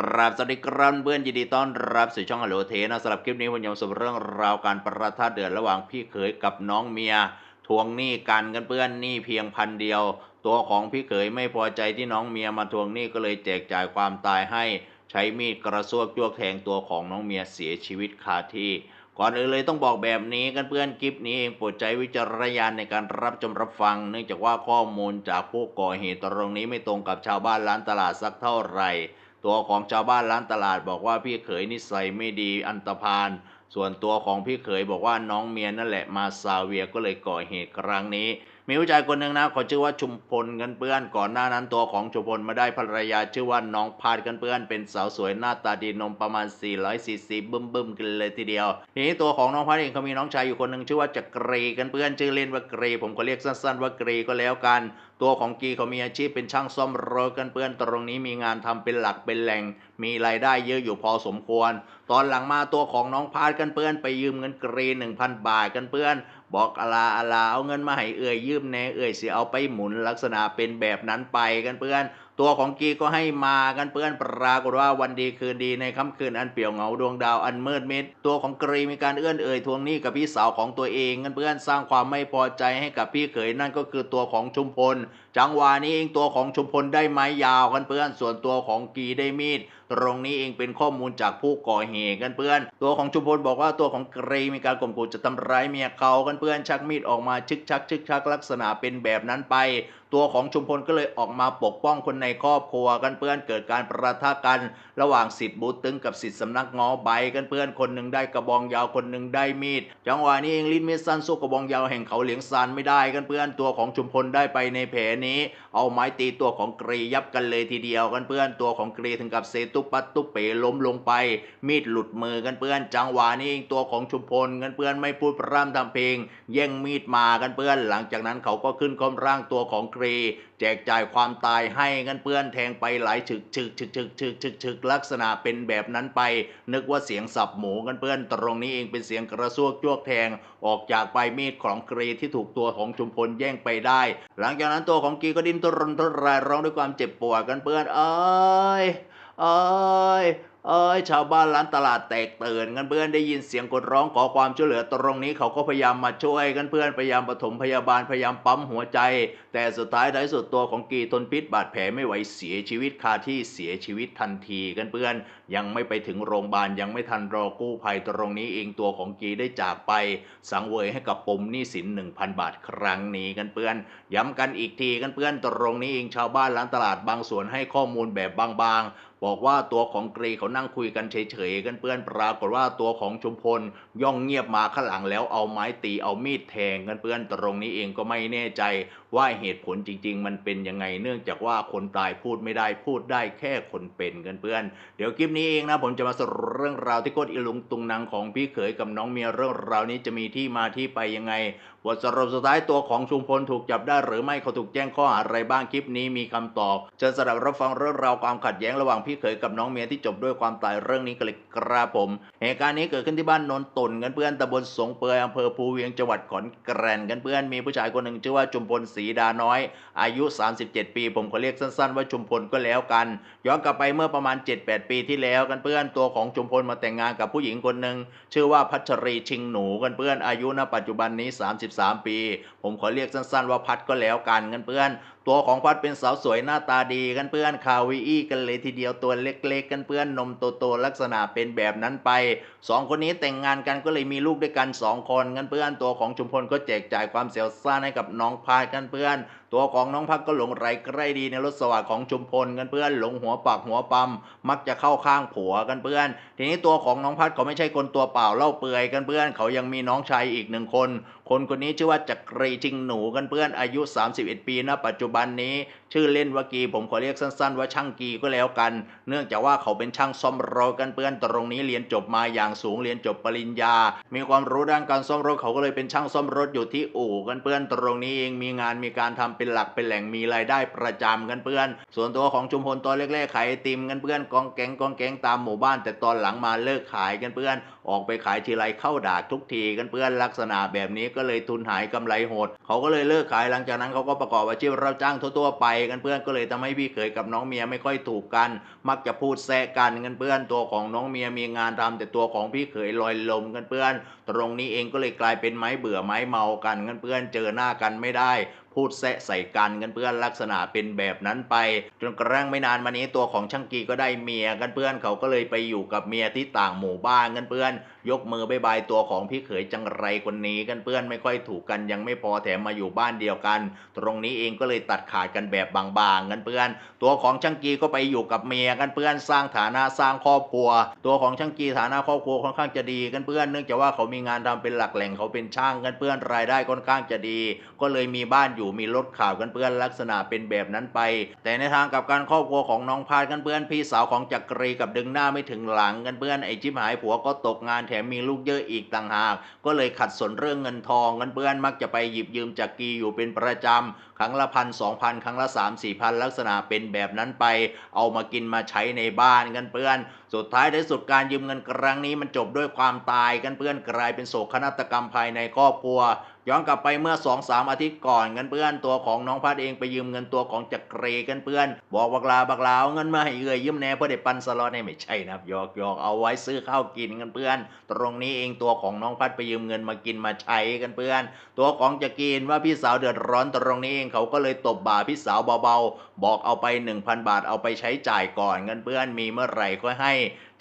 กราบสวัสดีครับเพื่อนยินดีต้อนรับสู่ช่องฮัลโหลเทนะสำหรับคลิปนี้ผมจะมาสรุปเรื่องราวการประทะเดือดระหว่างพี่เขยกับน้องเมีย ทวงหนี้กันกันเพื่อนหนี้เพียงพันเดียว ตัวของพี่เขยไม่พอใจที่น้องเมียมาทวงหนี้ก็เลยแจกจ่ายความตายให้ ใช้มีดกระซวกจ้วกแทงตัวของน้องเมียเสียชีวิตคาที่ก่อนอื่นเลยต้องบอกแบบนี้กันเพื่อนคลิปนี้เองโปรดใช้วิจารณญาณในการรับชมรับฟัง เนื่องจากว่าข้อมูลจากผู้ก่อเหตุตรงนี้ไม่ตรงกับชาวบ้านร้านตลาดสักเท่าไหร่ ตัวของชาวบ้านร้านตลาดบอกว่าพี่เขยนิสัยไม่ดีอันตรพาน ส่วนตัวของพี่เขยบอกว่าน้องเมียนั่นแหละมาซาเวียก็เลยก่อเหตุครั้งนี้ มีผู้ชายคนหนึ่งนะเขาชื่อว่าชุมพลกันเปื้อน ก่อนหน้านั้นตัวของชุมพลมาได้ภรรยาชื่อว่าน้องพาดกันเปื้อน เป็นสาวสวยหน้าตาดีนมประมาณ440บึ้มบึ้มๆกันเลยทีเดียวทีนี้ตัวของน้องพาดเองเขามีน้องชายอยู่คนหนึ่งชื่อว่าจักรีกันเปื้อนชื่อเล่นว่าเกรีผมก็เรียกสั้นๆว่ากรีก็แล้วกันตัวของกีเขามีอาชีพเป็นช่างซ่อมรถกันเปื้อนตรงนี้มีงานทำเป็นหลักเป็นแหล่ง มีรายได้เยอะอยู่พอสมควร ตอนหลังมาตัวของน้องพาดกันเปื้อนไปยืมเงินกรีหนึ่งพันบาทกันเปื้อน บอกอลาอลาเอาเงินมาให้เอ่ยยืมแน่เอ่ยเสียเอาไปหมุนลักษณะเป็นแบบนั้นไปกันเพื่อน ตัวของกีก็ให้มากันเพื่อนปรากฏว่าวันดีคืนดีในค่ำคืนอันเปี่ยวเหงาดวงดาวอันมืดมิด ตัวของกรีมีการเอื้อนเอ่ยทวงหนี้กับพี่สาวของตัวเองกันเพื่อนสร้างความไม่พอใจให้กับพี่เขยนั่นก็คือตัวของชุมพล จังหวะนี้เองตัวของชุมพลได้ไม้ยาวกันเพื่อนส่วนตัวของกีได้มีด ตรงนี้เองเป็นข้อมูลจากผู้ก่อเหตุกันเพื่อน ตัวของชุมพลบอกว่าตัวของกรีมีการข่มขู่จะทำร้ายเมียเขากันเพื่อนชักมีดออกมาชึกชักชึกชักลักษณะเป็นแบบนั้นไป ตัวของชุมพลก็เลยออกมาปกป้องคนในครอบครัวกันเพื่อนเกิดการประทะกัน ระหว่างสิทธิ์บูตึงกับสิทธิ์สำนักงอใบกันเพื่อนคนหนึ่งได้กระบองยาวคนหนึ่งได้มีดจังหวะนี้เองลิ้นมีดสั้นสู้กระบองยาวแห่งเขาเหลียงซานไม่ได้กันเพื่อนตัวของชุมพลได้ไปในแผลนี้ เอาไม้ตีตัวของกรียับกันเลยทีเดียวกันเพื่อนตัวของกรีถึงกับเซตุปัตตุเป๋ล้มลงไป มีดหลุดมือกันเพื่อน จังหวะนี้เองตัวของชุมพลกันเพื่อนไม่พูดพร่ำทำเพลง แย่งมีดมากันเพื่อน หลังจากนั้นเขาก็ขึ้นคอมร่างตัวของกรีแจกจ่ายความตายให้กันเพื่อนแทงไปหลายฉึกฉึกฉึกฉึกฉึกฉึกฉึกลักษณะเป็นแบบนั้นไป นึกว่าเสียงสับหมูกันเพื่อนตรงนี้เองเป็นเสียงกระซวกจ้วกแทง ออกจากปลายมีดของกรีที่ถูกตัวของชุมพลแย่งไปได้ หลังจากนั้นตัวของกีก็ดิ้นทุรนทุรายร้องด้วยความเจ็บปวดกันเพื่อนเอ้ยเอ้ย เอ้ยชาวบ้านร้านตลาดแตกตื่นกันเพื่อนได้ยินเสียงกดร้องขอความช่วยเหลือตรงนี้เขาก็พยายามมาช่วยกันเพื่อนพยายามปฐมพยาบาลพยายามปั๊มหัวใจ แต่สุดท้ายท้ายสุดตัวของกีทนพิษบาดแผลไม่ไหวเสียชีวิตคาที่เสียชีวิตทันทีกันเพื่อน ยังไม่ไปถึงโรงพยาบาลยังไม่ทันรอกู้ภัยตรงนี้เองตัวของกีได้จากไป สังเวยให้กับปมหนี้สิน1,000 บาทครั้งนี้กันเพื่อน ย้ำกันอีกทีกันเพื่อนตรงนี้เองชาวบ้านร้านตลาดบางส่วนให้ข้อมูลแบบบางๆ บอกว่าตัวของกรีเขานั่งคุยกันเฉยๆกันเพื่อนปรากฏว่าตัวของชุมพลย่องเงียบมาข้างหลังแล้วเอาไม้ตีเอามีดแทงกันเพื่อนตรงนี้เองก็ไม่แน่ใจว่าเหตุผลจริง ๆ มันเป็นยังไงเนื่องจากว่าคนตายพูดไม่ได้พูดได้แค่คนเป็นกันเพื่อน เดี๋ยวคลิปนี้เองนะผมจะมาสรุปเรื่องราวที่โคตรอิลุงตุงนางของพี่เขยกับน้องเมียเรื่องราวนี้จะมีที่มาที่ไปยังไงบทสรุปสุดท้ายตัวของชุมพลถูกจับได้หรือไม่เขาถูกแจ้งข้อหาอะไรบ้างคลิปนี้มีคำตอบเชิญสดับรับฟังเรื่องราวความขัดแย้งระหว่างพี่เขยกับน้องเมียที่จบด้วยความตายเรื่องนี้กันเลยครับผม เหตุการณ์นี้เกิดขึ้นที่บ้านนนตุ่นกันเพื่อนตำบลสงเปยอำเภอภูเวียงจังหวัดขอนแก่นกันเพื่อนมีผู้ชายคนหนึ่งชื่อว่าจุมพลศรีดาน้อย อายุ 37 ปี ผมขอเรียกสั้นๆ ว่าจุมพลก็แล้วกัน ย้อนกลับไปเมื่อประมาณ 7-8 ปีที่แล้วกันเพื่อนตัวของจุมพลมาแต่งงานกับผู้หญิงคนหนึ่งชื่อว่าพัชรีชิงหนูกันเพื่อนอายุณปัจจุบันนี้ 33 ปี ผมขอเรียกสั้นๆ ว่าพัดก็แล้วกันกันเพื่อน ตัวของพัดเป็นสาวสวยหน้าตาดีกันเพื่อนคาวีอี้กันเลยทีเดียวตัวเล็กๆ กันเพื่อนนมโตๆลักษณะเป็นแบบนั้นไปสองคนนี้แต่งงานกันก็เลยมีลูกด้วยกันสองคนกันเพื่อนตัวของชุมพลก็แจกจ่ายความเสียวซ่านให้กับน้องพายกันเพื่อน ตัวของน้องพักก็หลงไหลใกล้ดีในรถสวัสดิ์ของชุมพลกันเพื่อนหลงหัวปากหัวปั๊มมักจะเข้าข้างผัวกันเพื่อน ทีนี้ตัวของน้องพัดเขาไม่ใช่คนตัวเปล่าเล่าเปื่อยกันเพื่อน เขายังมีน้องชายอีกหนึ่งคน คนคนนี้ชื่อว่าจักรีจิงหนูกันเพื่อนอายุ 31 ปีนะปัจจุบันนี้ ชื่อเล่นว่ากีผมขอเรียกสั้นๆ ว่าช่างกีก็แล้วกัน เนื่องจากว่าเขาเป็นช่างซ่อมรถกันเพื่อนตรงนี้เรียนจบมาอย่างสูงเรียนจบปริญญา มีความรู้ด้านการซ่อมรถเขาก็เลยเป็นช่างซ่อมรถอยู่ที่อู่กันเพื่อนตรงนี้เองมีงานมีการทำเป็นเป็นหลักเป็นแหล่งมีรายได้ประจำกันเพื่อน ส่วนตัวของชุมพลตัวเล็กๆขายติมกันเพื่อนกองแกงกองแกงตามหมู่บ้าน แต่ตอนหลังมาเลิกขายกันเพื่อน ออกไปขายทีไรเข้าดาทุกทีกันเพื่อนลักษณะแบบนี้ก็เลยทุนหายกำไรโหด เขาก็เลยเลิกขายหลังจากนั้นเขาก็ประกอบอาชีพรับจ้างทั่วๆไปกันเพื่อนก็เลยทำให้พี่เขยกับน้องเมียไม่ค่อยถูกกัน มักจะพูดแซะกันกันเพื่อนตัวของน้องเมียมีงานทำแต่ตัวของพี่เขยลอยลมกันเพื่อน ตรงนี้เองก็เลยกลายเป็นไม้เบื่อไม้เมากันกันเพื่อนเจอหน้ากันไม่ได้ พูดแซะใส่กันกันเพื่อนลักษณะเป็นแบบนั้นไป จนกระทั่งไม่นานมานี้ตัวของช่างกีก็ได้เมียกันเพื่อนเขาก็เลยไปอยู่กับเมียที่ต่างหมู่บ้านกันเพื่อน ยกมือบายบายตัวของพี่เขยจังไรคนนี้กันเพื่อนไม่ค่อยถูกกันยังไม่พอแถมมาอยู่บ้านเดียวกัน ตรงนี้เองก็เลยตัดขาดกันแบบบางๆกันเพื่อน ตัวของช่างกีก็ไปอยู่กับเมียกันเพื่อนสร้างฐานะสร้างครอบครัว ตัวของช่างกีฐานะครอบครัวค่อนข้างจะดีกันเพื่อนเนื่องจากว่าเขามีงานทำเป็นหลักแหล่งเขาเป็นช่างกันเพื่อนรายได้ค่อนข้างจะดี ก็เลยมีบ้านอยู่มีรถข่าวกันเพื่อนลักษณะเป็นแบบนั้นไป แต่ในทางกับการครอบครัวของน้องพาดกันเพื่อนพี่สาวของจักรีกับดึงหน้าไม่ถึงหลังกันเพื่อนไอ้ชิบหายผัวก็ตกงานแถมมีลูกเยอะอีกต่างหาก ก็เลยขัดสนเรื่องเงินทองกันเพื่อนมักจะไปหยิบยืมจากกีอยู่เป็นประจำครั้งละพันสองพันครั้งละสามสี่พันลักษณะเป็นแบบนั้นไป เอามากินมาใช้ในบ้านกันเพื่อน สุดท้ายในสุดการยืมเงินครั้งนี้มันจบด้วยความตายกันเพื่อนกลายเป็นโศกนาฏกรรมภายในครอบครัว ย้อนกลับไปเมื่อ2อสามอาทิตย์ก่อนกันเพื่อนตัวของน้องพัดเองไปยืมเงินตัวของจักรีกันเพื่อน บอกบักลาบักลาเอาเงินมาให้เอื่อยยืมแน่เพื่อได้ปันสล็อตให้ไม่ใช่นะครับยอกยอกเอาไว้ซื้อข้าวกินกันเพื่อน ตรงนี้เองตัวของน้องพัดไปยืมเงินมากินมาใช้กันเพื่อน ตัวของจักรีเห็นว่าพี่สาวเดือดร้อนตรงนี้เองเขาก็เลยตบบ่าพี่สาวเบาๆ บอกเอาไป 1,000 บาทเอาไปใช้จ่ายก่อนเงินเพื่อนมีเมื่อไหร่ก็ให้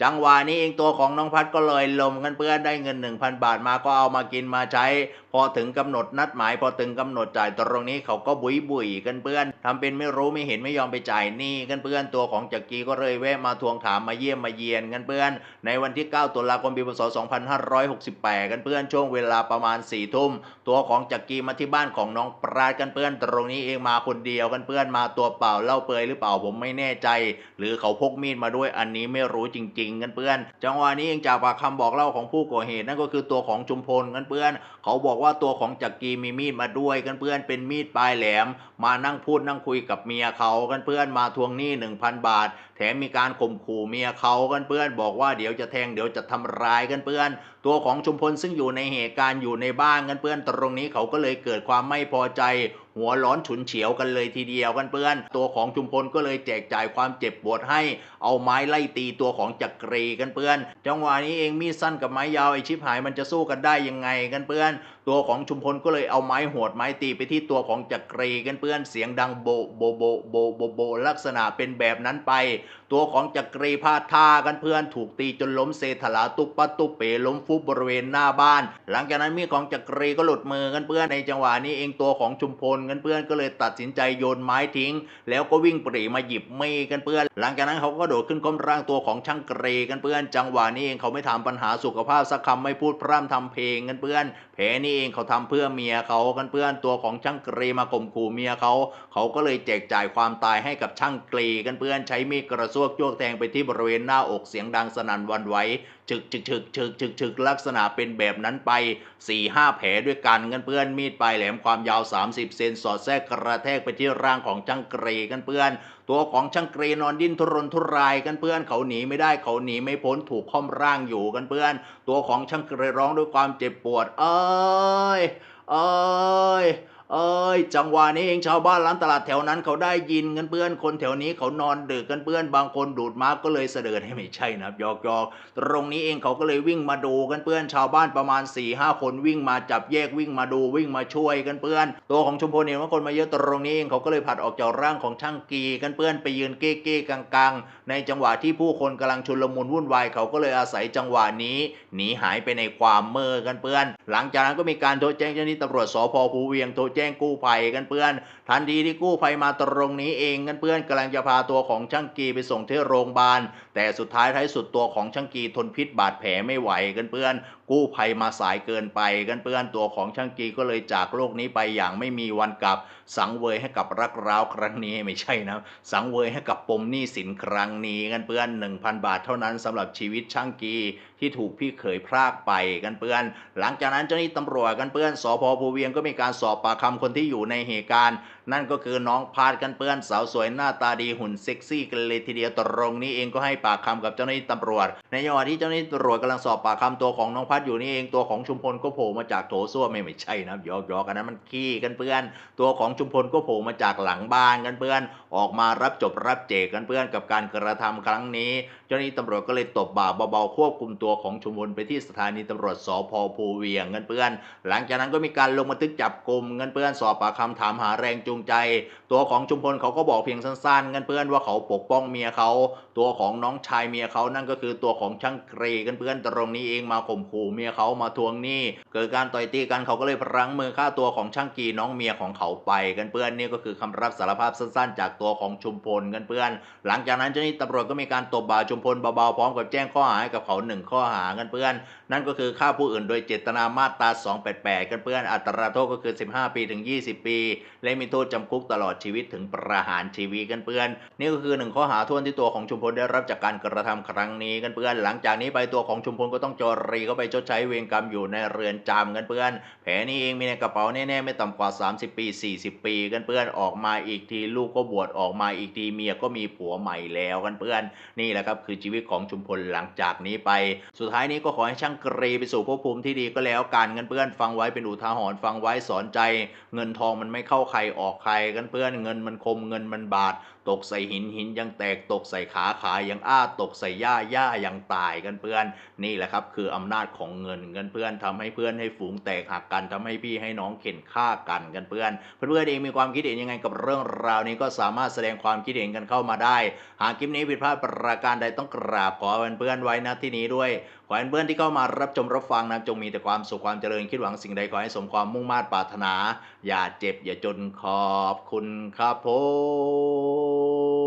จังหวะนี้เองตัวของน้องพัดก็เลยลมกันเพื่อนได้เงิน 1,000 บาทมาก็เอามากินมาใช้ พอถึงกำหนดนัดหมายพอถึงกำหนดจ่ายตรงนี้เขาก็บุยบุยๆกันเพื่อนทำเป็นไม่รู้ไม่เห็นไม่ยอมไปจ่ายหนี้กันเพื่อนตัวของจักรีก็เลยแวะมาทวงถามมาเยี่ยมมาเยียนกันเพื่อน ในวันที่ 9ตุลาคมปีพศ2568 กันเพื่อนช่วงเวลาประมาณ4ทุ่มตัวของจักรีมาที่บ้านของน้องปราดกันเพื่อน ตรงนี้เองมาคนเดียวกันเพื่อนมาตัวเปล่าเล่าเปยหรือเปล่าผมไม่แน่ใจ หรือเขาพกมีดมาด้วยอันนี้ไม่รู้จริงงกันเปื้อน จังหวะนี้เองจากปากคำบอกเล่าของผู้ก่อเหตุนั่นก็คือตัวของจุมพลกันเพื่อน เขาบอกว่าตัวของจักรีมีมีดมาด้วยกันเพื่อนเป็นมีดปลายแหลม มานั่งพูดนั่งคุยกับเมียเขากันเพื่อนมาทวงหนี้ 1,000 บาท แถมมีการข่มขู่เมียเขากันเพื่อน บอกว่าเดี๋ยวจะแทงเดี๋ยวจะทำร้ายกันเพื่อน ตัวของชุมพลซึ่งอยู่ในเหตุการณ์อยู่ในบ้านกันเพื่อนตรงนี้เขาก็เลยเกิดความไม่พอใจ หัวร้อนฉุนเฉียวกันเลยทีเดียวกันเพื่อน ตัวของชุมพลก็เลยแจกจ่ายความเจ็บปวดให้ เอาไม้ไล่ตีตัวของจักรีกันเพื่อน จังหวะนี้เองมีดสั้นกับไม้ยาวไอชิบหายมันจะสู้กันได้ยังไงกันเพื่อน ตัวของชุมพลก็เลยเอาไม้หวดไม้ตีไปที่ตัวของจักรีกันเพื่อนเสียงดังโบโบโบโบโบโบลักษณะเป็นแบบนั้นไป ตัวของจักรีพาดท่ากันเพื่อนถูกตีจนล้มเซถลาตุบปัตตุเป๋ล้มฟุบบริเวณหน้าบ้าน หลังจากนั้นมีดของจักรีก็หลุดมือกันเพื่อนในจังหวะนี้เองตัวของชุมพลกันเพื่อนก็เลยตัดสินใจโยนไม้ทิ้ง แล้วก็วิ่งปรีมาหยิบมีดกันเพื่อน หลังจากนั้นเขาก็โดดขึ้นก้มร่างตัวของช่างกรีกันเพื่อน จังหวะนี้เองเขาไม่ถามปัญหาสุขภาพสักคำไม่พูดพร่ำทำเพลงกันเพื่อนแผลนี่เองเขาทำเพื่อเมียเขากันเพื่อนตัวของช่างกรีมาข่มขู่เมียเขา เขาก็เลยแจกจ่ายความตายให้กับช่างกรีกันเพื่อนใช้มีดกระซวกจ้วงแทงไปที่บริเวณหน้าอกเสียงดังสนั่นวันไหวฉึกฉึกฉึกฉึกฉึกฉึกลักษณะเป็นแบบนั้นไป4ี่ห้าแผลด้วยกันกันเพื่อนมีดปลายแหลมความยาว 30 เซนสอดแทรกกระแทกไปที่ร่างของช่างเกรกันเพื่อน ตัวของช่างเกรนอนดิ้นทุรนทุรายกันเพื่อนเขาหนีไม่ได้เขาหนีไม่พ้นถูกค่อมร่างอยู่กันเพื่อน ตัวของช่างเกรร้องด้วยความเจ็บปวด เอ้ยเอ้ย เอ้ย จังหวะนี้เองชาวบ้านร้านตลาดแถวนั้นเขาได้ยินกันเพื่อนคนแถวนี้เขานอนดึกกันเพื่อนบางคนดูดมาก็เลยเสด็จให้ไม่ใช่นะครับยอกยอกตรงนี้เองเขาก็เลยวิ่งมาดูกันเพื่อนชาวบ้านประมาณ4ี่ห้าคนวิ่งมาจับแยกวิ่งมาดูวิ่งมาช่วยกันเพื่อน ตัวของชมพลเห็นว่าคนมาเยอะตรงนี้เองเขาก็เลยผัดออกจากร่างของช่างกีกันเพื่อนไปยืนเก้เก้กังกังๆในจังหวะที่ผู้คนกำลังชุลมุนวุ่นวายเขาก็เลยอาศัยจังหวะนี้หนีหายไปในความเมื่อกันเพื่อน หลังจากนั้นก็มีการโทรแจ้งเจ้าหน้าที่ตำรวจสพภูเวียงโทรแจ้งกู้ภัยกันเพื่อน ทันทีที่กู้ภัยมาตรงนี้เองกันเพื่อนกำลังจะพาตัวของช่างกีไปส่งที่โรงพยาบาลแต่สุดท้ายท้ายสุดตัวของช่างกีทนพิษบาดแผลไม่ไหวกันเพื่อนกู้ภัยมาสายเกินไปกันเพื่อนตัวของช่างกีก็เลยจากโลกนี้ไปอย่างไม่มีวันกลับ สังเวยให้กับรักร้าวครั้งนี้ไม่ใช่นะ สังเวยให้กับปมหนี้สินครั้งนี้กันเพื่อน 1,000 บาทเท่านั้นสำหรับชีวิตช่างกีที่ถูกพี่เขยพรากไปกันเพื่อน หลังจากนั้นเจ้าหน้าที่ตำรวจกันเพื่อนสพภูเวียงก็มีการสอบปากคำคนที่อยู่ในเหตุการณ์ นั่นก็คือน้องพาดกันเปื้อนสาวสวยหน้าตาดีหุ่นเซ็กซี่กันเลยทีเดียวตรงนี้เองก็ให้ปากคำกับเจ้าหน้าที่ตำรวจ ในจังหวะที่เจ้าหน้าที่ตำรวจกำลังสอบปากคำตัวของน้องพดอยู่นี่เองตัวของชุมพลก็โผล่มาจากโถส้วมไม่ไม่ใช่นะหยอกหยอกันนั้นมันขี้กันเปื้อน ตัวของชุมพลก็โผล่มาจากหลังบ้านกันเปื้อน ออกมารับจบรับเจกกันเปื้อนกับการกระทำครั้งนี้ เจ้าหน้าที่ตำรวจก็เลยตบบ่าเบาๆควบคุมตัวของชุมพลไปที่สถานีตำรวจสพภูเวียงกันเปื้อน หลังจากนั้นก็มีการลงบันทึกจับกลุ่มเงินเปื้อนสอบปากคำถามหาแรงจูงใจ ตัวของชุมพลเขาก็บอกเพียงสั้นๆเงินเปื้อนว่าเขาปกป้องเมียเขา ตัวของน้องชายเมียเขานั่นก็คือตัวของช่างเกรกันเพื่อนตรงนี้เองมาข่มขู่เมียเขามาทวงหนี้ เกิดการต่อยตีกันเขาก็เลยพลั้งมือฆ่าตัวของช่างกีน้องเมียของเขาไป กันเพื่อนนี่ก็คือคำรับสารภาพสั้นๆ จากตัวของชุมพลกันเพื่อน หลังจากนั้นเจ้าหน้าที่ตำรวจก็มีการตบบ่าชุมพลเบาๆพร้อมกับแจ้งข้อหาให้กับเขาหนึ่งข้อหากันเพื่อน นั่นก็คือฆ่าผู้อื่นโดยเจตนามาตรา 288 กันเพื่อนอัตราโทษก็คือ 15 ปีถึง 20 ปี และมีโทษจำคุกตลอดชีวิตถึงประหารชีวิตกันเพื่อน นี่ก็คือหนึ่งข้อหาท่วนที่ตัวของชุมพลได้รับจากการกระทำครั้งนี้กันเพื่อน หลังจากนี้ไปตัวของชุมพลก็ต้องจอรีเข้าไปชดใช้เวรกรรมอยู่ในเรือนจำกันเพื่อน แผลนี้เองมีในกระเป๋าแน่ๆไม่ต่ำกว่า 30 ปี 40 ปีกันเพื่อนออกมาอีกทีลูกก็บวชออกมาอีกทีเมียก็มีผัวใหม่แล้วกันเพื่อน นี่แหละครับคือชีวิตของชุมพลหลังจากนี้ไป สุดท้ายนี้ก็ขอให้ช่างกรีไปสู่ภพภูมิที่ดีก็แล้วกันกันเพื่อนฟังไว้เป็นอุทาหรณ์ฟังไว้สอนใจ เงินทองมันไม่เข้าใครออกใครกันเพื่อนเงินมันคมเงินมันบาดตกใส่หินหินยังแตกตกใส่ขาขายังอ้าตกใส่หญ้าหญ้ายังตายกันเพื่อน นี่แหละครับคืออำนาจของเงินเงินเพื่อนทำให้เพื่อนให้ฝูงแตกหักกันทำให้พี่ให้น้องเข็นฆ่ากันกันเพื่อน เพื่อนๆเองมีความคิดเห็นยังไงกับเรื่องราวนี้ก็สามารถแสดงความคิดเห็นกันเข้ามาได้ หากคลิปนี้ผิดพลาดประการใดต้องกราบขอเพื่อนๆไว้นะที่นี้ด้วยขอให้เพื่อนที่เข้ามารับชมรับฟังนะจงมีแต่ความสุขความเจริญคิดหวังสิ่งใดขอให้สมความมุ่งมา่ปรารถนา อย่าเจ็บอย่าจนขอบคุณครับผม Oh.